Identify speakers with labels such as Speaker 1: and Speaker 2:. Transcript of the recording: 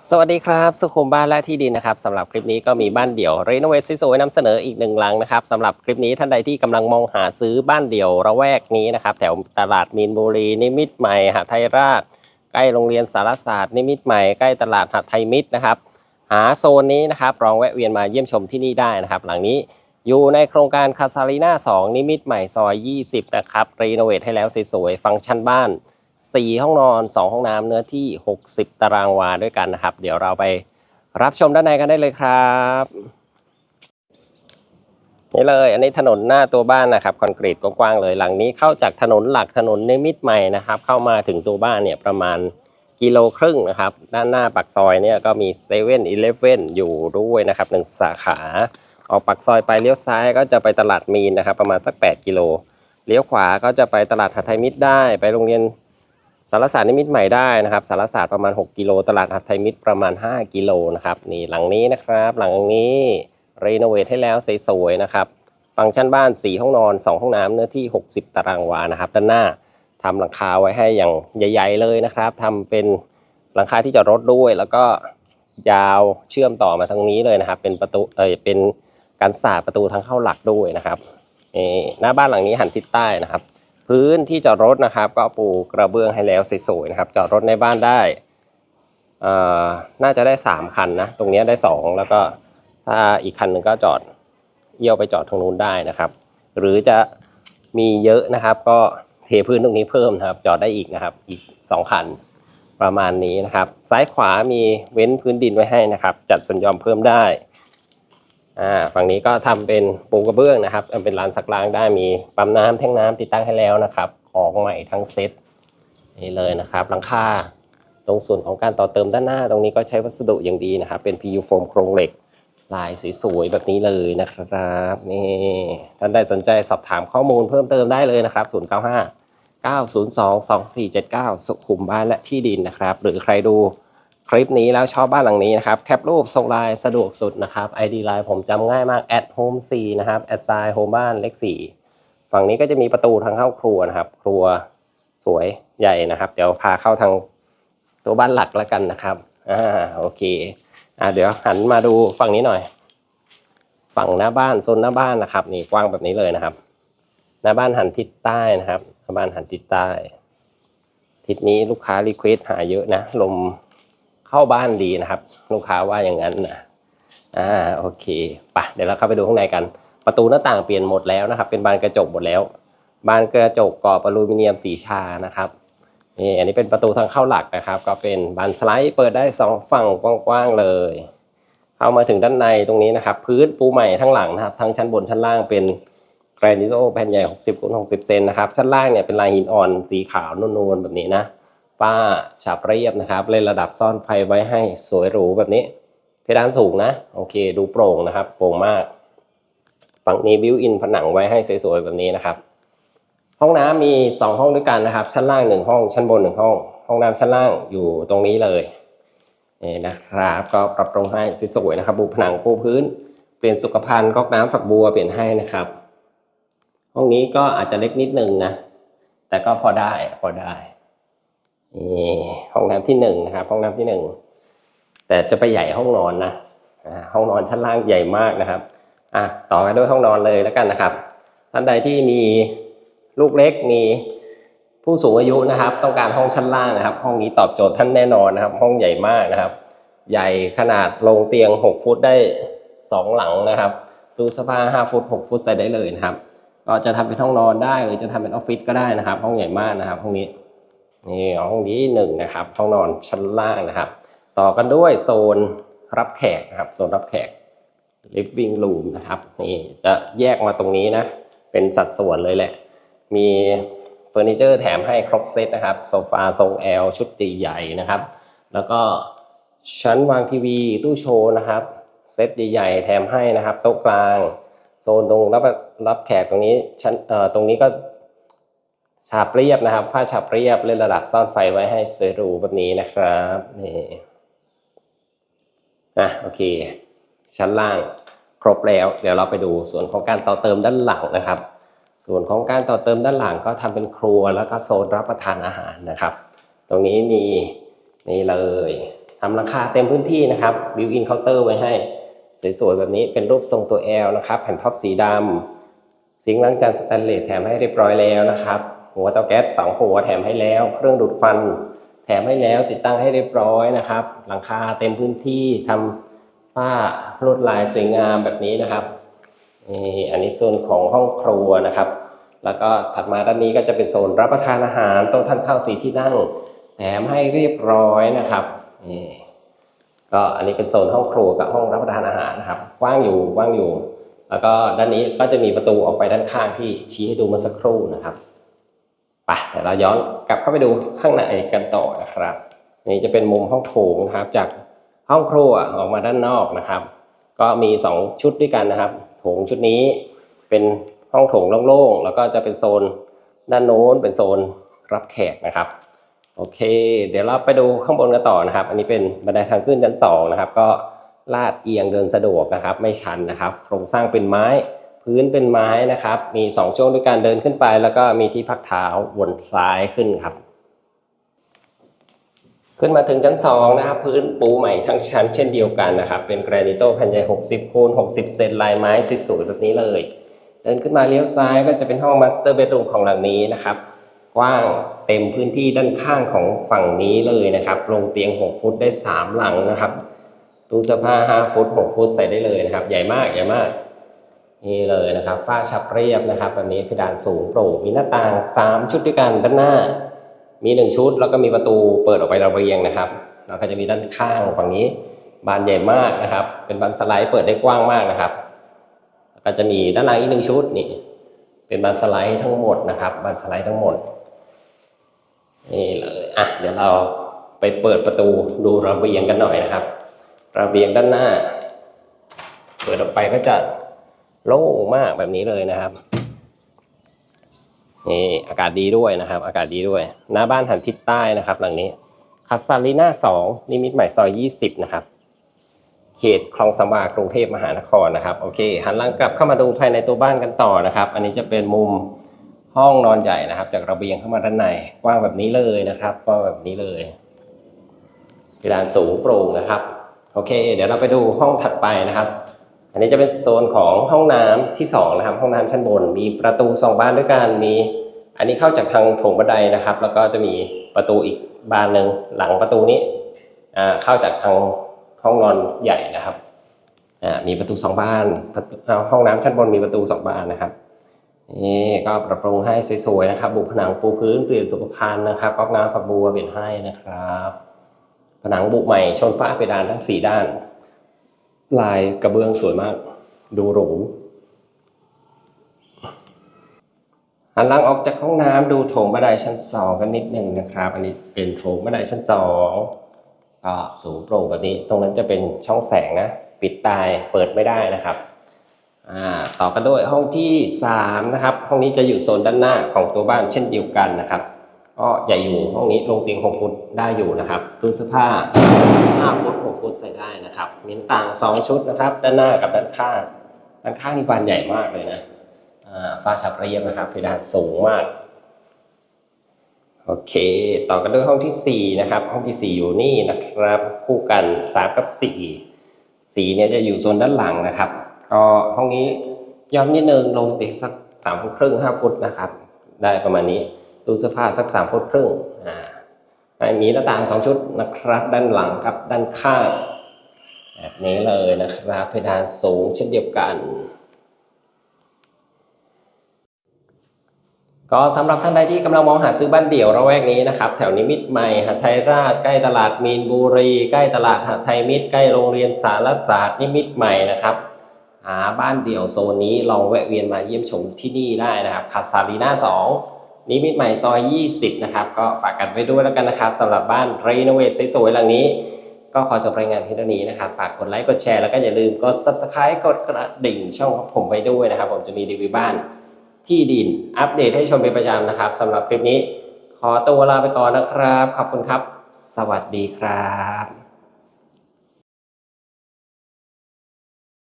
Speaker 1: สวัสดีครับ สุขุมบ้านและที่ดินนะครับสำหรับคลิปนี้ก็มีบ้านเดี่ยวรีโนเวทสวยๆนำเสนออีกหนึ่งหลังนะครับสำหรับคลิปนี้ท่านใดที่กำลังมองหาซื้อบ้านเดี่ยวระแวกนี้นะครับแถวตลาดมีนบุรีนิมิตใหม่หาดไทยราช ใกล้โรงเรียนสารศาสตร์นิมิตใหม่ใกล้ตลาดหาดไทยมิตรนะครับ หาโซนนี้นะครับลองแวะเวียนมาเยี่ยมชมที่นี่ได้นะครับ หลังนี้อยู่ในโครงการคาซารีนา2นิมิตใหม่ซอย 20 นะครับรีโนเวทให้แล้วสวยๆฟังก์ชันบ้าน 4 ห้องนอน 2 ห้องน้ำเนื้อที่ 60 ตารางวาด้วยกันนะครับ เดี๋ยวเราไปรับชมด้านในกันได้เลยครับนี่เลย อันนี้ถนนหน้าตัวบ้านนะครับคอนกรีตกว้างๆเลยหลังนี้เข้าจากถนนหลักถนนนิมิตรใหม่นะครับ เข้ามาถึงตัวบ้านเนี่ยประมาณกิโลครึ่งนะครับ ด้านหน้าปากซอยเนี่ยก็มีเซเว่นอีเลฟเว่นอยู่ด้วยนะครับหนึ่งสาขา ออกปากซอยไปเลี้ยวซ้ายก็จะไปตลาดมีนนะครับ ประมาณสัก 8 กิโลเลี้ยวขวาก็จะไปตลาดหัดไทยมิตรได้ ไปโรงเรียน สารศาสตร์นิมิตใหม่ได้นะครับสารศาสตร์ประมาณ 6 กิโลตลาดหัดไทยมิตรประมาณ 5 กิโลนะครับนี่หลังนี้นะครับ หลังนี้รีโนเวทให้แล้วสวยๆนะครับฟังก์ชันบ้าน 4 ห้องนอน 2 ห้องน้ำเนื้อที่ 60 ตารางวานะครับ ด้านหน้าทำหลังคาไว้ให้อย่างใหญ่ ๆ เลยนะครับทำเป็นหลังคาที่จอดรถด้วย แล้วก็ยาวเชื่อมต่อมาทางนี้เลยนะครับ เป็นประตูเออเป็นการสาดประตูทางเข้าหลักด้วยนะครับนี่หน้าบ้านหลังนี้หันทิศใต้นะครับ พื้นที่จอดรถนะครับ ก็ปูกระเบื้องให้แล้วสวยๆนะครับ จอดรถในบ้านได้เอ่อน่าจะได้ 3 คันนะ ตรงเนี้ยได้ 2 แล้วก็ถ้าอีกคันหนึ่งก็จอดเยี่ยวไปจอดทางนู้นได้นะครับ หรือจะมีเยอะนะครับ ก็เทพื้นตรงนี้เพิ่มนะครับ จอดได้อีกนะครับ อีก 2 คันประมาณนี้นะครับ ซ้ายขวามีเว้นพื้นดินไว้ให้นะครับ จัดส่วนยอมเพิ่มได้ อ่าฝั่งนี้ก็ทำเป็นปูกระเบื้องนะครับเป็นลานสักล้างได้มีปั๊มน้ำแท่งน้ำติดตั้งให้แล้วนะครับ ของใหม่ทั้งเซ็ตนี่เลยนะครับหลังคาตรงส่วนของการต่อเติมด้านหน้า ตรงนี้ก็ใช้วัสดุอย่างดีนะครับ เป็น PU โฟมโครงเหล็ก ลายสวยๆแบบนี้เลยนะครับนี่ท่านใดสนใจสอบถามข้อมูลเพิ่มเติมได้เลยนะครับ 095 902 2479 สุขุมบ้านและที่ดินนะครับ หรือใครดู คลิปนี้แล้วชอบบ้านหลังนี้นะครับ แคปรูปส่งไลน์สะดวกสุดนะครับ ID ไลน์ผมจำง่ายมาก at home 4นะครับ at sign home บ้านเลข4ฝั่งนี้ก็จะมีประตูทางเข้าครัวนะครับ ครัวสวยใหญ่นะครับ เดี๋ยวพาเข้าทางตัวบ้านหลักแล้วกันนะครับอ่าโอเคอ่าเดี๋ยวหันมาดูฝั่งนี้หน่อย ฝั่งหน้าบ้านโซนหน้าบ้านนะครับ นี่กว้างแบบนี้เลยนะครับ หน้าบ้านหันทิศใต้นะครับหน้าบ้านหันทิศใต้ทิศนี้ลูกค้ารีเควสหาเยอะนะลม เข้าบ้านดีนะครับ ลูกค้าว่าอย่างนั้นนะอ่าโอเคไปเดี๋ยวเราเข้าไปดูข้างในกัน ประตูหน้าต่างเปลี่ยนหมดแล้วนะครับ เป็นบานกระจกหมดแล้ว บานกระจกกรอบอลูมิเนียมสีชานะครับนี่อันนี้เป็นประตูทางเข้าหลักนะครับ ก็เป็นบานสไลด์เปิดได้สองฝั่งกว้างๆเลยเข้ามาถึงด้านในตรงนี้นะครับ พื้นปูใหม่ทั้งหลังนะครับ ทั้งชั้นบนชั้นล่างเป็นแกรนิโตแผ่นใหญ่ 60คูณ60 เซนนะครับ ชั้นล่างเนี่ยเป็นลายหินอ่อนสีขาวนวลๆแบบนี้นะ ป้าฉาบเรียบนะครับเล่นระดับซ่อนไฟไว้ให้สวยหรูแบบนี้ เพดานสูงนะ โอเค ดูโปร่งนะครับ โปร่งมาก ฝั่งนี้บิวอินผนังไว้ให้สวยๆแบบนี้นะครับ ห้องน้ำมี 2 ห้องด้วยกันนะครับ ชั้นล่าง 1 ห้อง ชั้นบน 1 ห้อง ห้องน้ำชั้นล่างอยู่ตรงนี้เลยนี่นะครับ ก็ปรับปรุงให้สวยๆนะครับปูผนังปูพื้น เปลี่ยนสุขภัณฑ์ก๊อกน้ำฝักบัวเปลี่ยนให้นะครับ ห้องนี้ก็อาจจะเล็กนิดนึงนะแต่ก็พอได้พอได้ ห้องน้ำที่หนึ่งนะครับห้องน้ำที่หนึ่งแต่จะไปใหญ่ห้องนอนนะห้องนอนชั้นล่างใหญ่มากนะครับอะต่อกันด้วยห้องนอนเลยแล้วกันนะครับท่านใดที่มีลูกเล็กมีผู้สูงอายุนะครับ ต้องการห้องชั้นล่างนะครับ ห้องนี้ตอบโจทย์ท่านแน่นอนนะครับ ห้องใหญ่มากนะครับ ใหญ่ขนาดลงเตียง 6 ฟุตได้สองหลังนะครับตู้เสื้อผ้า5ฟุต 6 ฟุตใส่ได้เลยนะครับ ก็จะทำเป็นห้องนอนได้หรือจะทำเป็นออฟฟิศก็ได้นะครับ ห้องใหญ่มากนะครับห้องนี้ นี่ห้องนี้หนึ่งนะครับห้องนอนชั้นล่างนะครับ ต่อกันด้วยโซนรับแขกนะครับโซนรับแขก living room นะครับนี่จะแยกมาตรงนี้นะ เป็นสัดส่วนเลยแหละ มีเฟอร์นิเจอร์แถมให้ครบเซตนะครับโซฟาทรง L ชุดตีใหญ่นะครับ แล้วก็ชั้นวางทีวีตู้โชว์นะครับเซตใหญ่ๆแถมให้นะครับโต๊ะกลาง โซนตรงรับรับแขกตรงนี้ชั้นเอ่อตรงนี้ก็ ฉาบเรียบนะครับ ผ้าฉาบเรียบเล่นระดับซ่อนไฟไว้ให้สวยหรูแบบนี้นะครับนี่อะโอเค ชั้นล่างครบแล้ว เดี๋ยวเราไปดูส่วนของการต่อเติมด้านหลังนะครับ ส่วนของการต่อเติมด้านหลังก็ทำเป็นครัวแล้วก็โซนรับประทานอาหารนะครับ ตรงนี้มีนี่เลยทำราคาเต็มพื้นที่นะครับบิวอินเคาน์เตอร์ไว้ให้สวยๆแบบนี้เป็นรูปทรงตัว L นะครับ แผ่นท็อปสีดำซิงล้างจานสแตนเลสแถมให้เรียบร้อยแล้วนะครับ หัวเตาแก๊สสองหัวแถมให้แล้ว เครื่องดูดควัน แถมให้แล้วติดตั้งให้เรียบร้อยนะครับ หลังคาเต็มพื้นที่ทำฝ้าลวดลายสวยงามแบบนี้นะครับนี่อันนี้โซนของห้องครัวนะครับ แล้วก็ถัดมาด้านนี้ก็จะเป็นโซนรับประทานอาหารโต๊ะทานข้าวสีที่นั่ง แถมให้เรียบร้อยนะครับนี่ก็อันนี้เป็นโซนห้องครัวกับห้องรับประทานอาหารนะครับกว้างอยู่กว้างอยู่ แล้วก็ด้านนี้ก็จะมีประตูออกไปด้านข้างที่ชี้ให้ดูเมื่อสักครู่นะครับ ปเดี๋ยวเราย้อนกลับเข้าไปดูข้างในกันต่อนะครับ นี่จะเป็นมุมห้องโถงนะครับ จากห้องครัวออกมาด้านนอกนะครับ ก็มี 2 ชุดด้วยกันนะครับ โถงชุดนี้เป็นห้องโถงโล่งๆแล้วก็จะเป็นโซนด้านโน้นเป็นโซนรับแขกนะครับโอเค เดี๋ยวเราไปดูข้างบนกันต่อนะครับ อันนี้เป็นบันไดทางขึ้นชั้นสองนะครับ ก็ลาดเอียงเดินสะดวกนะครับ ไม่ชันนะครับ โครงสร้างเป็นไม้ พื้นเป็นไม้นะครับ มี2ช่วงด้วยการเดินขึ้นไป แล้วก็มีที่พักเท้าวนซ้ายขึ้นครับ ขึ้นมาถึงชั้น2นะครับ พื้นปูใหม่ทั้งชั้นเช่นเดียวกันนะครับ เป็นแกรนิโตแผ่นใหญ่60คูณ60 เซนลายไม้สวยแบบนี้เลย เดินขึ้นมาเลี้ยวซ้ายก็จะเป็นห้องมาสเตอร์เบดรูมของหลังนี้นะครับ กว้างเต็มพื้นที่ด้านข้างของฝั่งนี้เลยนะครับ ลงเตียง 6 ฟุตได้ 3 หลังนะครับตู้เสื้อผ้า5ฟุต6ฟุตใส่ได้เลยนะครับ ใหญ่มากใหญ่มาก นี่เลยนะครับฝ้าชับเรียบนะครับแบบนี้เพดานสูงโปร่งมีหน้าต่าง 3 ชุดด้วยกันด้านหน้า มี 1 ชุด แล้วก็มีประตูเปิดออกไประเบียงนะครับแล้วก็จะมีด้านข้างฝั่งนี้บานใหญ่มากนะครับ เป็นบานสไลด์เปิดได้กว้างมากนะครับแล้วก็จะมีด้านหลังอีกหนึ่งชุดนี่เป็นบานสไลด์ทั้งหมดนะครับบานสไลด์ทั้งหมดนี่เลยอะเดี๋ยวเราไปเปิดประตูดูระเบียงกันหน่อยนะครับ ระเบียงด้านหน้า เปิดออกไปก็จะ โล่งมากแบบนี้เลยนะครับนี่อากาศดีด้วยนะครับ อากาศดีด้วย หน้าบ้านหันทิศใต้นะครับ หลังนี้คัสซาลีน่าสองนิมิตใหม่ซอยยี่สิบนะครับเขตคลองสามวากรุงเทพมหานครนะครับโอเค หันหลังกลับเข้ามาดูภายในตัวบ้านกันต่อนะครับ อันนี้จะเป็นมุมห้องนอนใหญ่นะครับ จากระเบียงเข้ามาด้านในกว้างแบบนี้เลยนะครับกว้างแบบนี้เลยเพดานสูงโปร่งนะครับ โอเค เดี๋ยวเราไปดูห้องถัดไปนะครับ อันนี้จะเป็นโซนของห้องน้ำที่สองนะครับห้องน้ำชั้นบน มีประตูสองบานด้วยกันมี อันนี้เข้าจากทางโถงบันไดนะครับ แล้วก็จะมีประตูอีกบานหนึ่งหลังประตูนี้เข้าจากทางห้องนอนใหญ่นะครับมีประตูสองบานห้องน้ำชั้นบนมีประตูสองบานนะครับนี่ก็ปรับปรุงให้สวยๆนะครับ บุผนังปูพื้นเปลี่ยนสุขภัณฑ์นะครับก๊อกน้ำฝักบัวเปลี่ยนให้นะครับ ผนังบุใหม่ชนฝ้าเพดานทั้งสี่ด้าน ลายกระเบื้องสวยมาก ดูหรูหันหลังออกจากห้องน้ำดูโถงบันไดชั้นสองกันนิดหนึ่งนะครับ อันนี้เป็นโถงบันไดชั้นสองก็สูงโปร่งแบบนี้ ตรงนั้นจะเป็นช่องแสงนะ ปิดตายเปิดไม่ได้นะครับต่อกันด้วยห้องที่สามนะครับ ห้องนี้จะอยู่โซนด้านหน้าของตัวบ้านเช่นเดียวกันนะครับ ก็ใหญ่อยู่ห้องนี้ลงเตียง 6 ฟุตได้อยู่นะครับตู้เสื้อผ้า 5 ฟุต 6 ฟุตใส่ได้นะครับมีหน้าต่าง 2 ชุดนะครับ ด้านหน้ากับด้านข้าง ด้านข้างนี่บานใหญ่มากเลยนะอ่าฝ้าชับเรียบนะครับเพดานสูงมาก โอเค ต่อกันด้วยห้องที่ 4 นะครับ ห้องที่ 4 อยู่นี่นะครับ คู่กัน 3 กับ4สีเนี่ยจะอยู่โซนด้านหลังนะครับ ก็ห้องนี้ย้อนนิดนึงลงเติสักสามฟุตครึ่งห้าฟุตนะครับ ได้ประมาณนี้ ตู้เสื้อผ้าสักสามฟุตครึ่งอ่ามีหน้าต่างสองชุดนะครับด้านหลังกับด้านข้างแบบนี้เลยนะครับเพดานสูงเช่นเดียวกัน ก็สำหรับท่านใดที่กำลังมองหาซื้อบ้านเดี่ยวระแวกนี้นะครับ แถวนิมิตรใหม่หาไทยราชใกล้ตลาดมีนบุรี ใกล้ตลาดหาไทยมิตรใกล้โรงเรียนสารศาสตร์นิมิตรใหม่นะครับหาบ้านเดี่ยวโซนนี้ลองแวะเวียนมาเยี่ยมชมที่นี่ได้นะครับคาซาลีนา2 นิมิตใหม่ซอย 20 นะครับ ก็ฝากกันไว้ด้วยแล้วกันนะครับสำหรับบ้านรีโนเวทสวยๆหลังนี้ ก็ขอจบรายงานเพียงเท่านี้นะครับ ฝากกดไลค์กดแชร์แล้วก็อย่าลืมกด subscribe กดกระดิ่งช่องของผมไว้ด้วยนะครับ ผมจะมีรีวิวบ้านที่ดินอัปเดตให้ชมเป็นประจำนะครับสำหรับคลิปนี้ ขอตัวลาไปก่อนนะครับ ขอบคุณครับ สวัสดีครับ